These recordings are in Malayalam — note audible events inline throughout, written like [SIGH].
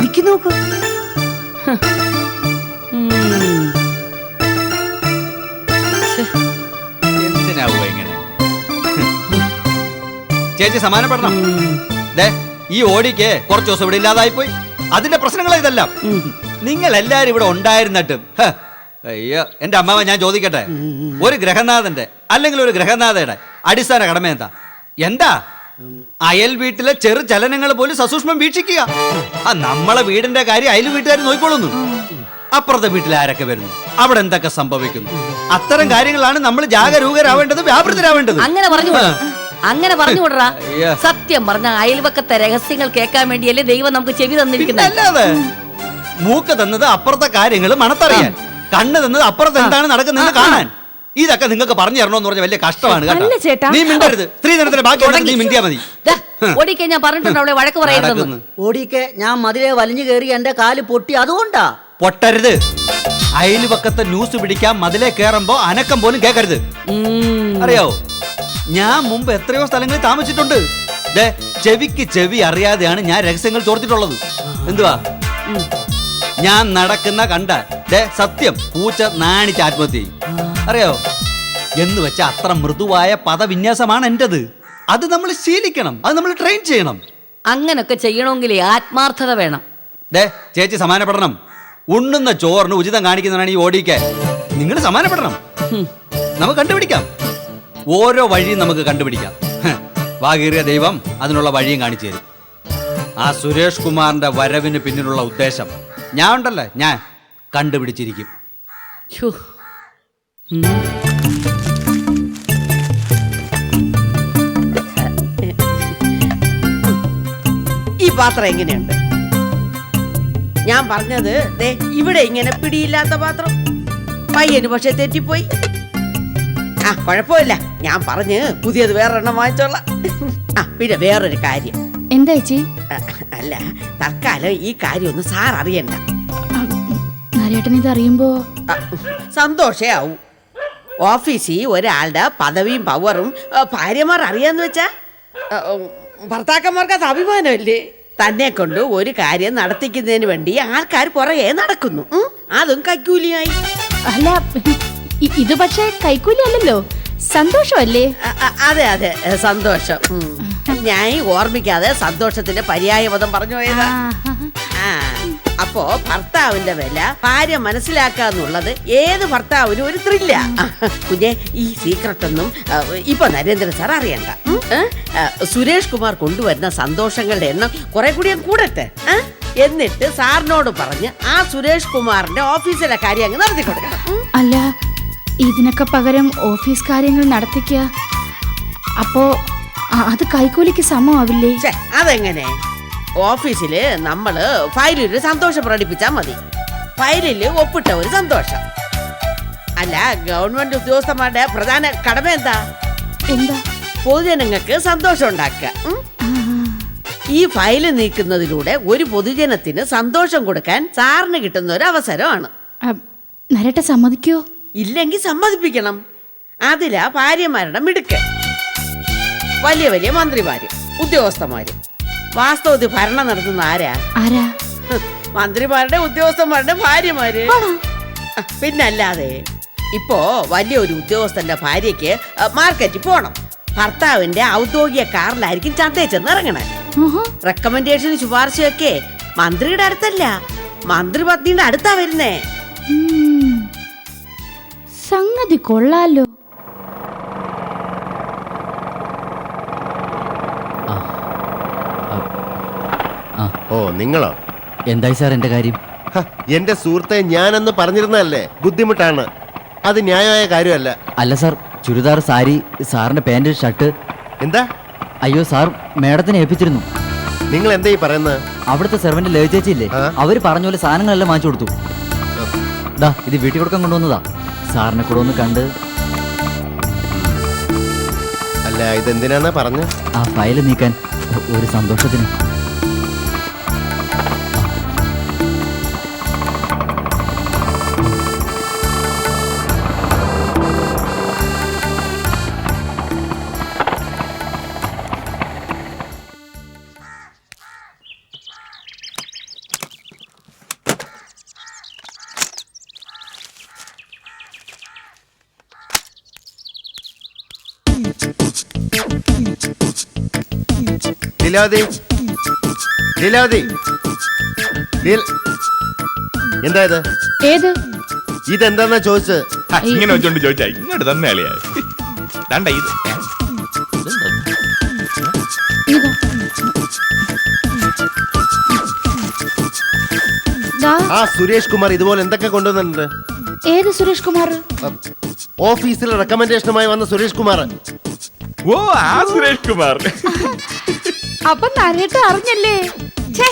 നിക്ക്. നോക്ക് ചേച്ചി സമാനപ്പെടണം. ദേ ഈ ഓടിക്ക് കുറച്ച് ദിവസം ഇവിടെ ഇല്ലാതായി പോയി അതിന്റെ പ്രശ്നങ്ങളാ ഇതെല്ലാം. നിങ്ങൾ എല്ലാരും ഇവിടെ ഉണ്ടായിരുന്നിട്ടും അയ്യോ എന്റെ അമ്മാവ ഞാൻ ചോദിക്കട്ടെ? ഒരു ഗ്രഹനാഥന്റെ അല്ലെങ്കിൽ ഒരു ഗ്രഹനാഥയുടെ അടിസ്ഥാന കടമ എന്താ? എന്താ? അയൽ വീട്ടിലെ ചെറു ചലനങ്ങൾ പോലും സസൂക്ഷ്മം വീക്ഷിക്കുക. ആ നമ്മളെ വീടിന്റെ കാര്യം അയൽ വീട്ടുകാർ നോക്കിക്കൊള്ളുന്നു. അപ്പുറത്തെ വീട്ടിൽ ആരൊക്കെ വരുന്നു? അവിടെ എന്തൊക്കെ സംഭവിക്കുന്നു? അത്തരം കാര്യങ്ങളാണ് നമ്മൾ ജാഗരൂകരാവേണ്ടത് വ്യാപൃതരാവേണ്ടത്. അങ്ങനെ പറഞ്ഞു അങ്ങനെ പറഞ്ഞു വിടറാ [LAUGHS] സത്യം പറഞ്ഞ അയൽവക്കത്തെ രഹസ്യങ്ങൾ കേൾക്കാൻ വേണ്ടിയല്ലേ ദൈവം നമുക്ക് ചെവി തന്നിരിക്കുന്നത്? മൂക്ക് തന്നത് അപ്പുറത്തെ കാര്യങ്ങൾ മണത്തറിയാൻ. കണ്ണ് തന്നത് അപ്പുറത്ത് എന്താണ് നടക്കുന്നത് കാണാൻ. ഇതൊക്കെ നിങ്ങൾക്ക് പറഞ്ഞു തരണമെന്ന് പറഞ്ഞ വലിയ കഷ്ടമാണ് കേട്ടോ. അല്ല ചേട്ടാ. നീ മിണ്ടരുത്. സ്ത്രീധനത്തിന്റെ ബാക്കി ഉണ്ടെങ്കിൽ നീ മിണ്ടിയാ മതി. ഓടിക്കാൻ ഞാൻ പറഞ്ഞിട്ടുണ്ട് അവളെ വഴക്ക് പറയുന്നത് നടക്കുന്നു. ഓടിക്കെ ഞാൻ മതിലെ വലിഞ്ഞു കയറി എന്റെ കാൽ പൊട്ടി. അതുകൊണ്ടാ? പൊട്ടരുത്. അയൽപക്കത്തെ ന്യൂസ് പിടിക്കാൻ മതിലെ കയറുമ്പോ അനക്കം പോലും കേക്കരുത്. അറിയോ? ഞാൻ മുമ്പ് എത്രയോ സ്ഥലങ്ങളിൽ താമസിച്ചിട്ടുണ്ട്. ദേ ചെവിക്ക് ചെവി അറിയാതെയാണ് ഞാൻ രഹസ്യങ്ങൾ ചോർത്തിട്ടുള്ളത്. എന്തുവാ? ഞാൻ നടക്കുന്ന കണ്ട ദേ സത്യം പൂച്ച നാണിച്ച് ആത്മഹത്യ ചെയ്യും. അറിയാവോ എന്ന് വെച്ച അത്ര മൃദുവായ പദവിന്യാസമാണ് എന്റേത്. അത് നമ്മൾ ശീലിക്കണം. അത് നമ്മൾ ട്രെയിൻ ചെയ്യണം. അങ്ങനൊക്കെ ചെയ്യണമെങ്കിൽ ആത്മാർത്ഥത വേണം. ദേ ചേച്ചി സമാനപ്പെടണം. ഉണ്ണുന്ന ചോറിന് ഉചിതം കാണിക്കുന്നതാണ് ഈ ഓടിക്കാൻ നിങ്ങൾ സമാനപ്പെടണം. നമുക്ക് കണ്ടുപിടിക്കാം. ഓരോ വഴിയും നമുക്ക് കണ്ടുപിടിക്കാം. വാകീറിയ ദൈവം അതിനുള്ള വഴിയും കാണിച്ചു തരും. ആ സുരേഷ് കുമാറിന്റെ വരവിന് പിന്നിലുള്ള ഉദ്ദേശം. ഞാൻ ഉണ്ടല്ലേ ഞാൻ കണ്ടുപിടിച്ചിരിക്കും. ഈ പാത്രം എങ്ങനെയുണ്ട്? ഞാൻ പറഞ്ഞത് ദേ ഇവിടെ ഇങ്ങനെ പിടിയില്ലാത്ത പാത്രം. പയ്യന് പക്ഷെ തെറ്റിപ്പോയി. ആ കുഴപ്പമില്ല. ഞാൻ പറഞ്ഞ് പുതിയത് വേറൊരെണ്ണം വാങ്ങിച്ചോളാം. ആ പിന്നെ വേറൊരു കാര്യം. എന്താ ചേച്ചി? അല്ല തൽക്കാലം ഈ കാര്യം ഒന്ന് സാർ അറിയണ്ട. നാരേട്ടൻ ഇത് അറിയുമ്പോ സന്തോഷേ ആവൂ. ഓഫീസിൽ ഒരാളുടെ പദവിയും പവറും ഭാര്യമാർ അറിയാന്ന് വെച്ചാ? ഭർത്താക്കന്മാർക്ക് അത് അഭിമാനമല്ലേ? തന്നെ കൊണ്ട് ഒരു കാര്യം നടത്തിക്കുന്നതിന് വേണ്ടി ആൾക്കാർ പുറകെ നടക്കുന്നു. അതും കൈക്കൂലിയായി. അല്ല ഇത് പക്ഷേ കൈക്കൂലി അല്ലല്ലോ സന്തോഷമല്ലേ അതെ അതെ സന്തോഷം. ഞാൻ ഓർമ്മിക്കാതെ സന്തോഷത്തിന്റെ പര്യായപദം പറഞ്ഞു പോയതാ. ആ. അപ്പോ ഭർത്താവിന്റെ വില ഭാര്യ മനസ്സിലാക്കാന്നുള്ളത് ഏത് ഭർത്താവിനും ഒരു ത്രില്ല. കുഞ്ഞെ ഈ സീക്രട്ട് ഒന്നും ഇപ്പൊ നരേന്ദ്രൻ സാർ അറിയണ്ട. സുരേഷ് കുമാർ കൊണ്ടുവരുന്ന സന്തോഷങ്ങളുടെ എണ്ണം കുറെ കൂടി കൂടട്ടെ. എന്നിട്ട് സാറിനോട് പറഞ്ഞ് ആ സുരേഷ് കുമാറിന്റെ ഓഫീസിലെ കാര്യം അങ്ങ് നടത്തി കൊടുക്കണം. അല്ല ഇതിനൊക്കെ പകരം ഓഫീസ് കാര്യങ്ങൾ നടത്തിക്ക. അപ്പോ അത് കൈക്കൂലിക്ക് സമമാവില്ലേ? അതെങ്ങനെ? ഓഫീസിൽ നമ്മൾ ഫയലിൽ ഒരു സന്തോഷം പ്രകടിപ്പിച്ചാ മതി. ഫയലിൽ ഒപ്പിട്ട ഒരു സന്തോഷം. അല്ല ഗവൺമെന്റ് ഉദ്യോഗസ്ഥന്മാരുടെ പ്രധാന കടമ എന്താ? എന്താ? പൊതുജനങ്ങൾക്ക് സന്തോഷം ഉണ്ടാക്കുക. ഈ ഫയൽ നീക്കുന്നതിലൂടെ ഒരു പൊതുജനത്തിന് സന്തോഷം കൊടുക്കാൻ സാറിന് കിട്ടുന്ന ഒരു അവസരമാണ്. ആ, സമ്മതിക്കോ? ഇല്ലെങ്കിൽ സമ്മതിപ്പിക്കണം. അതിലാ ഭാര്യമാരുടെ മിടുക്ക്. വലിയ വലിയ മന്ത്രിമാര് ഉദ്യോഗസ്ഥന്മാര്. വാസ്തവത്തിൽ ഭരണം നടത്തുന്ന ആരാ? ആരാ? മന്ത്രിമാരുടെ ഉദ്യോഗസ്ഥന്മാരുടെ ഭാര്യമാര്. പിന്നെ പിന്നല്ലാതെ ഇപ്പോ വലിയ ഒരു ഉദ്യോഗസ്ഥന്റെ ഭാര്യയ്ക്ക് മാർക്കറ്റിൽ പോണം. ഭർത്താവിന്റെ ഔദ്യോഗിക കാറിലായിരിക്കും ചന്തയിൽ ചെന്ന് ഇറങ്ങണേ. റെക്കമെൻഡേഷനും റെക്കമെൻഡേഷൻ ശുപാർശയൊക്കെ മന്ത്രിയുടെ അടുത്തല്ല. മന്ത്രി പത്നിയുടെ അടുത്താ വരുന്നേ. സംഗതി കൊള്ളാലോ. ഓ നിങ്ങളോ? എന്തായി സാർ എന്റെ കാര്യം? ഹ, എന്റെ സുഹൃത്തെ ഞാനെന്ന് പറഞ്ഞിരുന്നല്ലേ ബുദ്ധിമുട്ടാണ്. അത് ന്യായമായ കാര്യമല്ല. അല്ല സാർ ചുരിദാർ സാരി സാറിന്റെ പാന്റ് ഷർട്ട്. എന്താ? അയ്യോ സാർ മേഡത്തിനെ ഏൽപ്പിച്ചിരുന്നു. നിങ്ങൾ എന്താ ഈ പറയുന്നത്? അവിടുത്തെ സെർവന്റ് ലവ് ചേച്ചിയില്ലേ? ആ? അവർ പറഞ്ഞ പോലെ സാധനങ്ങളെല്ലാം വാങ്ങിച്ചു കൊടുത്തു. ദാ ഇത് വീട്ടിൽ കൊടുക്കാൻ കൊണ്ടുവന്നതാ. സാറിനെ കൂടെ ഒന്ന് കണ്ട്. അല്ല ഇതെന്തിനാന്നാ പറഞ്ഞ? ആ ഫയൽ നീക്കാൻ. ഒരു സന്തോഷത്തിന്. ലീലാവതി ലീലാവതി എന്താ ഇത് ഏത്? ഇതെന്താന്നാ ചോദിച്ചത് ആ, ഇങ്ങനെ വെച്ചോണ്ട് ചോദിച്ചാ ഇങ്ങോട്ട് തന്നെ അളിയാ ദാണ്ട ഇത്. ഇതാ. ദാ, ആ സുരേഷ് കുമാർ ഇതുപോലെ എന്തൊക്കെ കൊണ്ടുവന്നിട്ടുണ്ട്? ഏത് സുരേഷ് കുമാർ? അഹ്, ഓഫീസിൽ റെക്കമെൻഡേഷനുമായി വന്ന സുരേഷ് കുമാർ. ഓ ആ സുരേഷ് കുമാർ. അപ്പൊ നരേട്ട് അറിഞ്ഞല്ലേ? ഛേ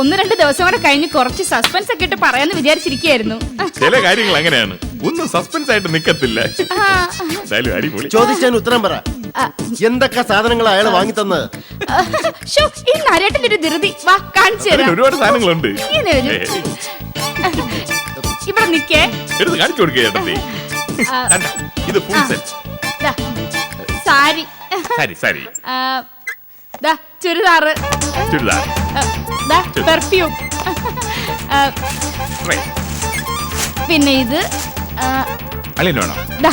ഒന്ന് രണ്ട് ദിവസം കൂടെ കഴിഞ്ഞ് കുറച്ച് സസ്പെൻസ് ഒക്കെ ഇട്ട് പറയാന്ന് വിചാരിച്ചിരിക്കുകയായിരുന്നു. ചില കാര്യങ്ങൾ അങ്ങനെയാണ്. ഒന്നും സസ്പെൻസ് ആയിട്ട് നിക്കത്തില്ല. ചോദിച്ചാൽ എന്തായാലും അടിപൊളി. ചോദിച്ചതിന് ഉത്തരം പറ. എന്തൊക്കെ സാധനങ്ങൾ അയാൾ വാങ്ങി തന്നത് ആ, ഈ നരേട്ടന്റെ ഒരു ധൃതി. വാ കാണിച്ചു തരാം. ഒരുപാട് സാധനങ്ങളുണ്ട്. ഇവിടെ നിക്കേ എടുത്ത് കാണിച്ചു കൊടുക്കുക ഇത് ഫുൾ സെറ്റ് സാരി സാരി. സരി സരി. ആ, ദാ ചുരിദാറ്. ചുരിദാർ ആ, [LAUGHS] ദാ പെർഫ്യൂം ആ, [LAUGHS] Right. പിന്നെ ഇത് ആ, അളിയന് വേണോ? ദാ.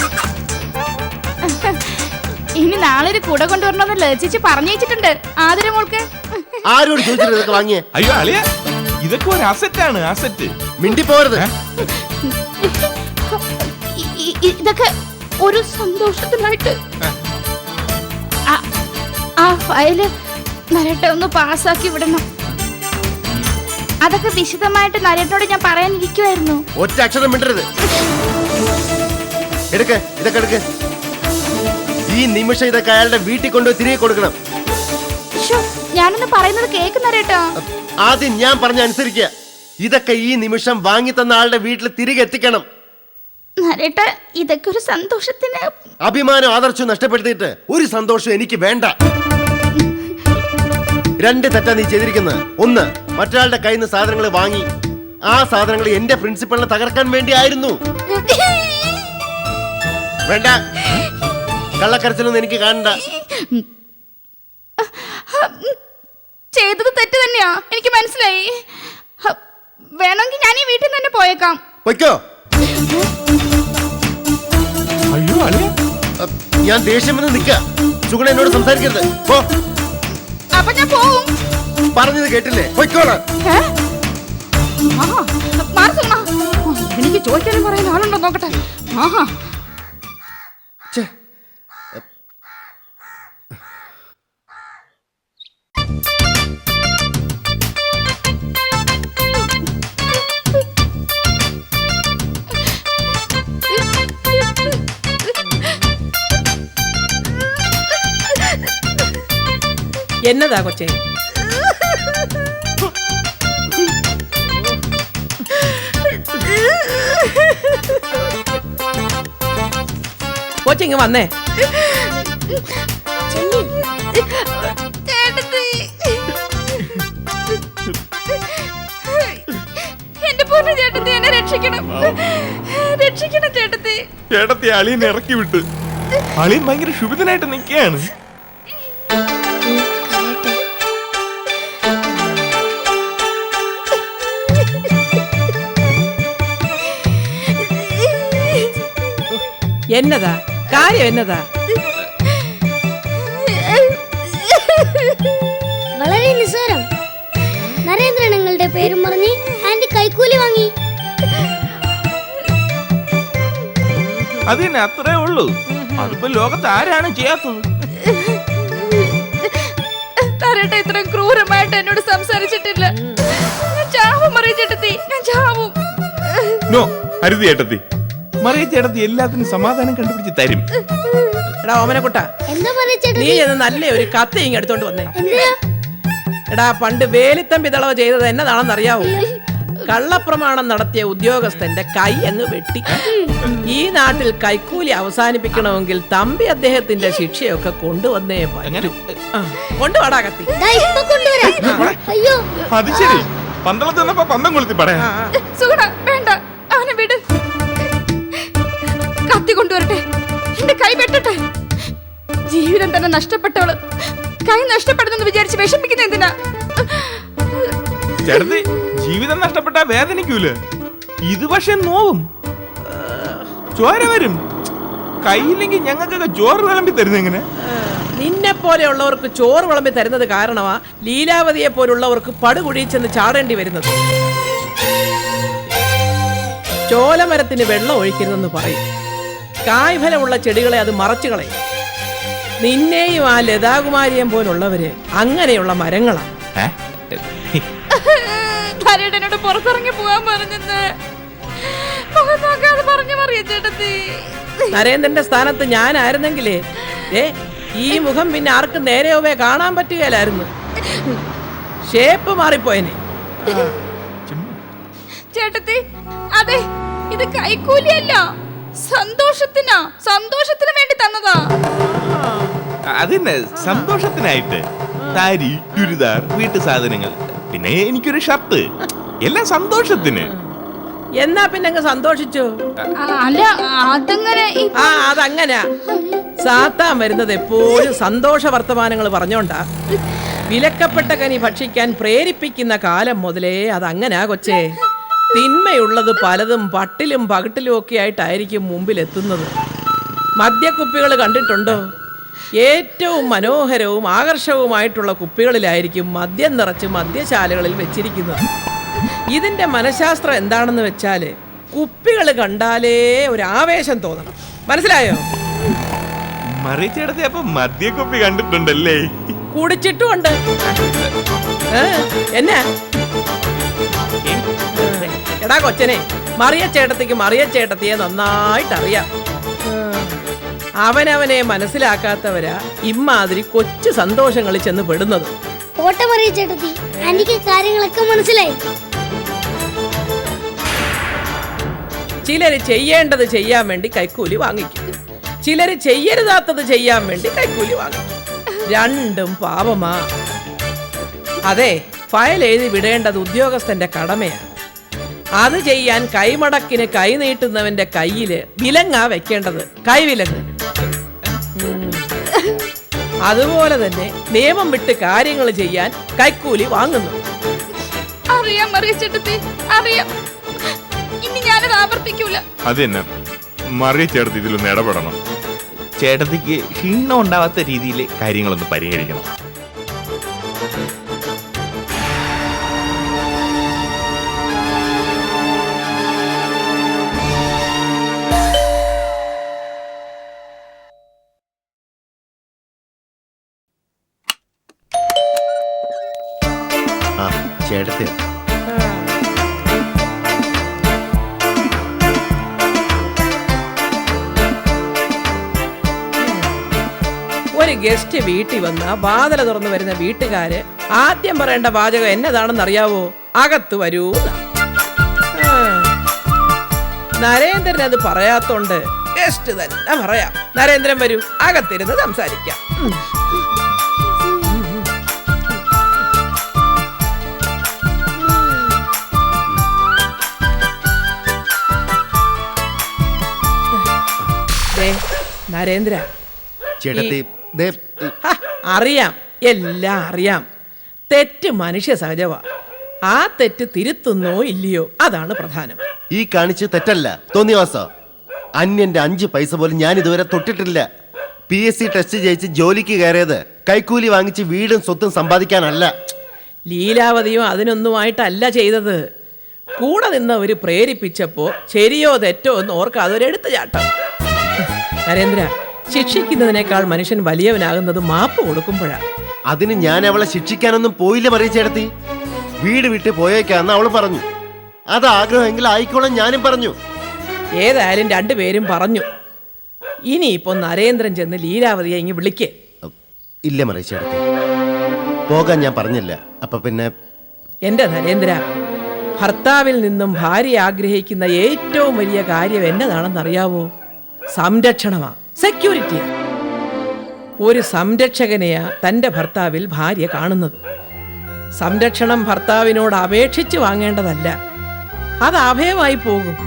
ഇനി നാളെ ഒരു കൂടെ കൊണ്ടുവരണമെന്ന് ലജിച്ച് പറഞ്ഞിട്ടുണ്ട് ആതിര മോൾക്ക്. ആരോട് ചോദിച്ചിട്ട് ഇതൊക്കെ വാങ്ങിയേ? അയ്യോ അളിയ ഇതൊക്കെ ഒരു അസറ്റ് ആണ് അസറ്റ് മിണ്ടി പോരുത് ഇ- ഇ- ഇ- ഇതൊക്കെ ഒരു സന്തോഷത്തിനായിട്ട്. ആ ഫയൽ നരട്ടെ ഒന്ന് പാസ്സാക്കി വിടണം. അതൊക്കെ വിശദമായിട്ട് നരട്ടോട് ഞാൻ പറയാനിരിക്കുമായിരുന്നു ഒറ്റ അക്ഷരം മിണ്ടരുത്. എടുക്ക് ഇതൊക്കെ എടുക്ക്. ഈ നിമിഷം ഇതൊക്കെ അയാളുടെ വീട്ടിൽ കൊണ്ടുപോയി തിരികെ കൊടുക്കണം. ഞാനൊന്ന് പറയുന്നത് കേക്ക് നരട്ടോ. ആദ്യം ഞാൻ പറഞ്ഞ അനുസരിക്കുക. ഇതൊക്കെ ഈ നിമിഷം വാങ്ങി തന്ന ആളുടെ വീട്ടിൽ തിരികെ എത്തിക്കണം. ഇതൊക്കെ ഒരു സന്തോഷത്തിന് അഭിമാനം ആദർശം നഷ്ടപ്പെടുത്തിയിട്ട് ഒരു സന്തോഷം എനിക്ക് വേണ്ട. രണ്ട് തെറ്റാ നീ ചെയ്തിരിക്കുന്നത് ഒന്ന് മറ്റൊരാളുടെ കയ്യിൽ നിന്ന് സാധനങ്ങൾ വാങ്ങി. ആ സാധനങ്ങൾ എന്റെ പ്രിൻസിപ്പളിനെ തകർക്കാൻ വേണ്ടിയായിരുന്നു. വേണ്ട. കള്ളക്കരച്ചിലൊന്നും എനിക്ക് കാണണ്ട. ചെയ്തത് തെറ്റ് തന്നെയാ. എനിക്ക് മനസ്സിലായി. വേണമെങ്കിൽ ഞാൻ ഈ വീട്ടിൽ തന്നെ പോയേക്കാം. പൊയ്ക്കോ. അയ്യോ ഞാൻ ദേഷ്യം വന്ന് നിൽക്കുക സുഗുണ എന്നോട് സംസാരിക്കരുത്. പോ. അപ്പൊ ഞാൻ പോവും. പറഞ്ഞത് കേട്ടില്ലേ? പൊയ്ക്കോളാം. എനിക്ക് ചോദിക്കാനും പറയാൻ ആളുണ്ടോ നോക്കട്ടെ. ആഹാ എന്നതാ കൊച്ചേ? കൊച്ചിങ് വന്നേ. ചേട്ടത്തി. അളിയനെ ഇറക്കി വിട്ട്. അളിയൻ ഭയങ്കര ശുഭിതനായിട്ട് നിൽക്കുകയാണ്. എന്നതാ? കാര്യം എന്നതാ? വളരെ നിസ്സാരം. നരേന്ദ്രൻ നിങ്ങളുടെ പേരും പറഞ്ഞ് ആന്റി കൈക്കൂലി വാങ്ങി. അതിന് അത്രേ ഉള്ളൂ. അതിപ്പോ ലോകത്ത് ആരാണ് ചെയ്യാത്തത്? തരട്ടെ ഇത്ര ക്രൂരമായിട്ട് എന്നോട് സംസാരിച്ചിട്ടില്ല. ഞാൻ ചാവും ചേട്ടത്തി. ഞാൻ ചാവും. നോ അരുതി ചേട്ടത്തി. മറിയ ചേട്ടത്തി എല്ലാത്തിനും സമാധാനം കണ്ടുപിടിച്ച് തരും. എടാ ഓമനക്കുട്ട. എന്താ ചേട്ടാ നീ എന്ന് നല്ല ഒരു കത്ത് ഇങ്ങ് എടുത്തോണ്ട് വന്നേ? എടാ പണ്ട് വേലിത്തം തളവ് ചെയ്തത് എന്നതാണെന്ന് അറിയാവൂ? കള്ളപ്രമാണം നടത്തിയ ഉദ്യോഗസ്ഥന്റെ കൈ അങ്ങ് വെട്ടി. ഈ നാട്ടിൽ കൈക്കൂലി അവസാനിപ്പിക്കണമെങ്കിൽ തമ്പി അദ്ദേഹത്തിന്റെ ശിക്ഷയൊക്കെ കൊണ്ടുവന്നേ പറ്റൂ. കൊണ്ടുവാടാ കത്തി. ദാ ഇപ്പൊ കൊണ്ടുവരാം. അയ്യോ. അത് ശരി. പന്തളത്ത് പന്തം കൊളുത്തി പറയാം. വേണ്ട. അവനെ വിട്. കത്തി കൊണ്ടുവരട്ടെ. എന്റെ കൈ വെട്ടട്ടെ. ജീവിതം തന്നെ നഷ്ടപ്പെട്ടവൾ. കൈ നഷ്ടപ്പെടുന്നെന്ന് വിചാരിച്ച് വിഷമിക്കുന്ന എന്തിനാ? ചേട്ടത്തി ജീവിതം നഷ്ടപ്പെട്ട വേദനിക്കൂല? ഇത് പക്ഷെ നോവും. ചോര വരും. കയ്യില്ലെങ്കിൽ ഞങ്ങൾക്കൊക്കെ ചോറ് വിളമ്പി തരുന്ന എങ്ങനെ നിന്നെ പോലെയുള്ളവർക്ക് ചോറ് വിളമ്പി തരുന്നത് കാരണമാ ലീലാവതിയെ പോലുള്ളവർക്ക് പടുകുഴി ചെന്ന് ചാടേണ്ടി വരുന്നത്. ചോലമരത്തിന് വെള്ളം ഒഴിക്കരുതെന്ന് പറയും. കായ്ഫലമുള്ള ചെടികളെ അത് മറച്ചു കളയും. നിന്നെയും ആ ലതാകുമാരിയും പോലുള്ളവര് അങ്ങനെയുള്ള മരങ്ങളാണ്? പുറത്തിറങ്ങി പോകാൻ പറഞ്ഞു മറിയ ചേട്ടത്തി. നരേന്ദ്രന്റെ സ്ഥാനത്ത് ഞാനായിരുന്നെങ്കിലേ ഏ ഈ മുഖം പിന്നെ ആർക്കും നേരെയോവേ കാണാൻ പറ്റുകയില്ലായിരുന്നു. ഷേപ്പ് മാറിപ്പോയനെ. ചേട്ടത്തി അതെ ഇത് കൈക്കൂലിയല്ല. സന്തോഷത്തിനാ? സന്തോഷത്തിന് വേണ്ടി തന്നതാ. അതന്നെ. സന്തോഷത്തിനായിട്ട് സാരി ചുരിദാർ വീട്ടു സാധനങ്ങൾ. പിന്നെ എനിക്കൊരു ഷർട്ട്. എല്ലാം സന്തോഷത്തിന്. എന്നാ പിന്നെ സന്തോഷിച്ചു? അല്ല അതങ്ങനെ ആ അതങ്ങനാ. സാത്താൻ വരുന്നത് എപ്പോഴും സന്തോഷ വർത്തമാനങ്ങൾ പറഞ്ഞോണ്ടാ. വിലക്കപ്പെട്ട കനി ഭക്ഷിക്കാൻ പ്രേരിപ്പിക്കുന്ന കാലം മുതലേ അതങ്ങനാ കൊച്ചേ. തിന്മയുള്ളത് പലതും പട്ടിലും പകട്ടിലും ഒക്കെ ആയിട്ടായിരിക്കും മുമ്പിൽ എത്തുന്നത് മദ്യക്കുപ്പികൾ കണ്ടിട്ടുണ്ടോ? ഏറ്റവും മനോഹരവും ആകർഷകവുമായിട്ടുള്ള കുപ്പികളിലായിരിക്കും മദ്യം നിറച്ച് മദ്യശാലകളിൽ വെച്ചിരിക്കുന്നത്. ഇതിന്റെ മനഃശാസ്ത്രം എന്താണെന്ന് വെച്ചാൽ കുപ്പികൾ കണ്ടാലേ ഒരു ആവേശം തോന്നണം. മനസ്സിലായോ? മറിച്ചെടുത്ത് അപ്പൊ മദ്യക്കുപ്പി കണ്ടിട്ടുണ്ടല്ലേ? കുടിച്ചിട്ടുമുണ്ട്. എന്നാ? എടാ കൊച്ചനെ മറിയ ചേട്ടത്തിക്ക് മറിയ ചേട്ടത്തിയെ നന്നായിട്ടറിയാം. അവനവനെ മനസ്സിലാക്കാത്തവരാ ഇമ്മാതിരി കൊച്ചു സന്തോഷങ്ങളിൽ ചെന്ന് പെടുന്നത്. ഓട്ടമറിയ ചേട്ടത്തി ആന്റിക്ക് കാര്യങ്ങളൊക്കെ മനസ്സിലായി. ചിലര് ചെയ്യേണ്ടത് ചെയ്യാൻ വേണ്ടി കൈക്കൂലി വാങ്ങിക്കും. ചിലര് ചെയ്യരുതാത്തത് ചെയ്യാൻ വേണ്ടി കൈക്കൂലി വാങ്ങിക്കും. രണ്ടും പാപമാ. അതെ ഫയൽ എഴുതി വിടേണ്ടത് ഉദ്യോഗസ്ഥന്റെ കടമയാണ്. അത് ചെയ്യാൻ കൈമടക്കിന് കൈ നീട്ടുന്നവന്റെ കയ്യിൽ വിലങ്ങാ വെക്കേണ്ടത്. കൈവിലങ്ങ് അതുപോലെ തന്നെ നിയമം വിട്ട് കാര്യങ്ങൾ ചെയ്യാൻ കൈക്കൂലി വാങ്ങുന്നു. അറിയാം മറിയ ചേട്ടത്തി അറിയാം. ഇനി ഞാനത് ആവർത്തിക്കൂല. അതെന്നെ? മറിയ ചേട്ടത്തി ഇതിലൊന്ന് ഇടപെടണം. ചേട്ടത്തിക്ക് ക്ഷീണം ഉണ്ടാവാത്ത രീതിയിൽ കാര്യങ്ങളൊന്ന് പരിഹരിക്കണം. ചേട്ടത്തി ഒരു ഗസ്റ്റ് വീട്ടിൽ വന്ന വാതില തുറന്നു വരുന്ന വീട്ടുകാര് ആദ്യം പറയേണ്ട വാചകം എന്നതാണെന്ന് അറിയാവോ അകത്ത് വരൂ. നരേന്ദ്രൻ അത് പറയാത്തോണ്ട് ഗസ്റ്റ് തന്നെ പറയാം. നരേന്ദ്രൻ വരൂ. അകത്തിരുന്ന് സംസാരിക്കാം. നരേന്ദ്ര. ചേട്ടത്തി അറിയാം എല്ലാം അറിയാം. തെറ്റ് മനുഷ്യ സഹജമാ ആ തെറ്റ് തിരുത്തുന്നോ ഇല്ലയോ അതാണ് പ്രധാനം. ഈ കാണിച്ച് തെറ്റല്ല തോന്നിവാസ അന്യന്റെ അഞ്ച് പൈസ പോലും ഞാൻ ഇതുവരെ തൊട്ടിട്ടില്ല. പി എസ് സി ടെസ്റ്റ് ജയിച്ച് ജോലിക്ക് കയറിയത് കൈക്കൂലി വാങ്ങിച്ച് വീടും സ്വത്തും സമ്പാദിക്കാനല്ല. ലീലാവതിയും അതിനൊന്നുമായിട്ടല്ല ചെയ്തത്. കൂടെ നിന്നവര് പ്രേരിപ്പിച്ചപ്പോ ശരിയോ തെറ്റോ എന്ന് ഓർക്കാതെ ഒരു എടുത്തു ചാട്ടം നരേന്ദ്ര ശിക്ഷിക്കുന്നതിനേക്കാൾ മനുഷ്യൻ വലിയവനാകുന്നത് മാപ്പ് കൊടുക്കുമ്പോഴാ. അതിന് ഞാൻ അവളെ ശിക്ഷിക്കാനൊന്നും പോയില്ല പറയും വീട് വിട്ട് പോയേക്കാന്ന് അവൾ പറഞ്ഞു. അത് ആഗ്രഹമെങ്കിൽ ആയിക്കോളാം ഞാനും പറഞ്ഞു. ഏതായാലും രണ്ടുപേരും പറഞ്ഞു. ഇനി ഇനിയിപ്പോ നരേന്ദ്രൻ ചെന്ന് ലീലാവതിയെ ഇങ്ങ് വിളിക്കേ. ഇല്ല മറിയ പോകാൻ ഞാൻ പറഞ്ഞില്ല. അപ്പൊ പിന്നെ എന്റെ നരേന്ദ്ര ഭർത്താവിൽ നിന്നും ഭാര്യ ആഗ്രഹിക്കുന്ന ഏറ്റവും വലിയ കാര്യം എന്നതാണെന്നറിയാവോ? സംരക്ഷണമാ. സെക്യൂരിറ്റിയാ ഒരു സംരക്ഷകനെയാ തന്റെ ഭർത്താവിൽ ഭാര്യ കാണുന്നത്. സംരക്ഷണം ഭർത്താവിനോട് അപേക്ഷിച്ച് വാങ്ങേണ്ടതല്ല. അത് അഭയമായി പോകും.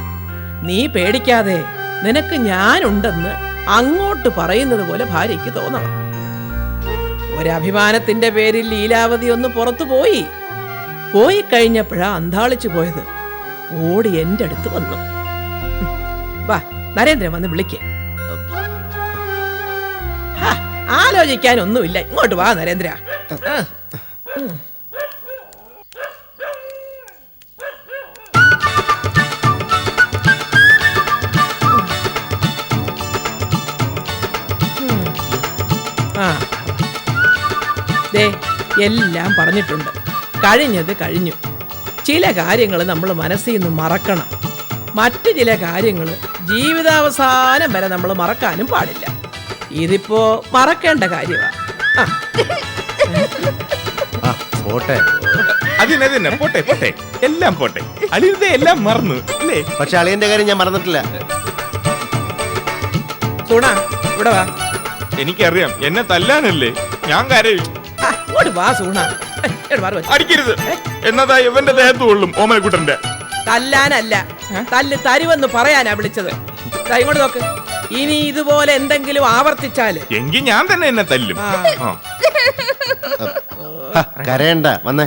നീ പേടിക്കാതെ നിനക്ക് ഞാനുണ്ടെന്ന് അങ്ങോട്ട് പറയുന്നത് പോലെ ഭാര്യയ്ക്ക് തോന്നണം. ഒരഭിമാനത്തിന്റെ പേരിൽ ലീലാവതി ഒന്ന് പുറത്തു പോയി. പോയി കഴിഞ്ഞപ്പോഴാ അന്താളിച്ചു പോയത്. ഓടി എന്റെ അടുത്ത് വന്നു. വാ. നരേന്ദ്രൻ വന്ന് വിളിക്കേ. ആലോചിക്കാനൊന്നുമില്ല. ഇങ്ങോട്ട് വാ നരേന്ദ്ര. ദേ എല്ലാം പറഞ്ഞിട്ടുണ്ട്. കഴിഞ്ഞത് കഴിഞ്ഞു. ചില കാര്യങ്ങൾ നമ്മൾ മനസ്സിൽ നിന്ന് മറക്കണം. മറ്റു ചില കാര്യങ്ങൾ ജീവിതാവസാനം വരെ നമ്മൾ മറക്കാനും പാടില്ല. ഇതിപ്പോ മറക്കേണ്ട കാര്യമാണ് ആ. പോട്ടെ. അതിനെ തന്നെ പോട്ടെ പോട്ടെ. എല്ലാം പോട്ടെ. അലിരുതെ എല്ലാം മറന്നു അല്ലേ? പക്ഷെ അളിയന്റെ കാര്യം ഞാൻ മറന്നിട്ടില്ല. സുണ ഇവിടെ വാ. എനിക്കറിയാം എന്നെ തല്ലാനല്ലേ? ഞാൻ കാര്യം. ആ, ഇങ്ങോട്ട് വാ സുണ. ഇങ്ങോട്ട് മാറ് വച്ച്. അടിക്കരുത്. എന്നതാ ഇവന്റെ ദേഹത്ത് കൊള്ളും ഓമനക്കുട്ടന്റെ. തല്ലാനല്ല. തല്ല് തരുവെന്ന് പറയാനാ വിളിച്ചത്. ഇങ്ങോട്ട് നോക്ക്. ഇനി ഇതുപോലെ എന്തെങ്കിലും ആവർത്തിച്ചാൽ. എങ്കിൽ ഞാൻ തന്നെ എന്നെ തല്ലും. കരയണ്ട. വന്നേ.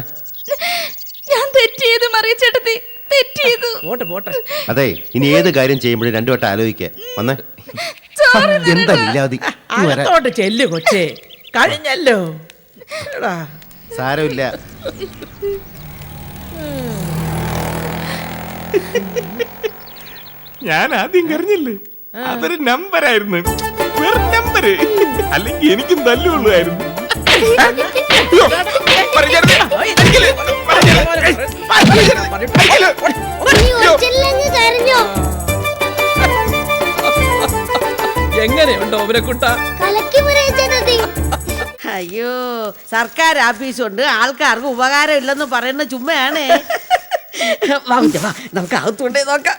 ഞാൻ തെറ്റിയത് മറിയച്ചേട്ടത്തി. തെറ്റ് ചെയ്തു പോട്ടെ പോട്ടെ. അതെ ഇനി ഏത് കാര്യം ചെയ്യുമ്പോഴും രണ്ടു വട്ടം ആലോചിക്കേ. വന്നേ. എന്താ ഇല്ലാതി നീ വരാൻ അകത്തോട്ട് ചെല്ലു കൊച്ചേ. കഴിഞ്ഞല്ലോ. സാരമില്ല. ഞാൻ ആദ്യം കറിഞ്ഞില്ലേ അതൊരു നമ്പറായിരുന്നു വെറും നമ്പര്. അല്ലെങ്കിൽ എനിക്കും തല്ലുള്ളായിരുന്നു എങ്ങനെയുണ്ടോ അയ്യോ സർക്കാർ ആഫീസ് കൊണ്ട് ആൾക്കാർക്ക് ഉപകാരം ഇല്ലെന്ന് പറയുന്ന ചുമ്മയാണേ വാ നമുക്ക് അകത്തുകൊണ്ടേ നോക്കാം.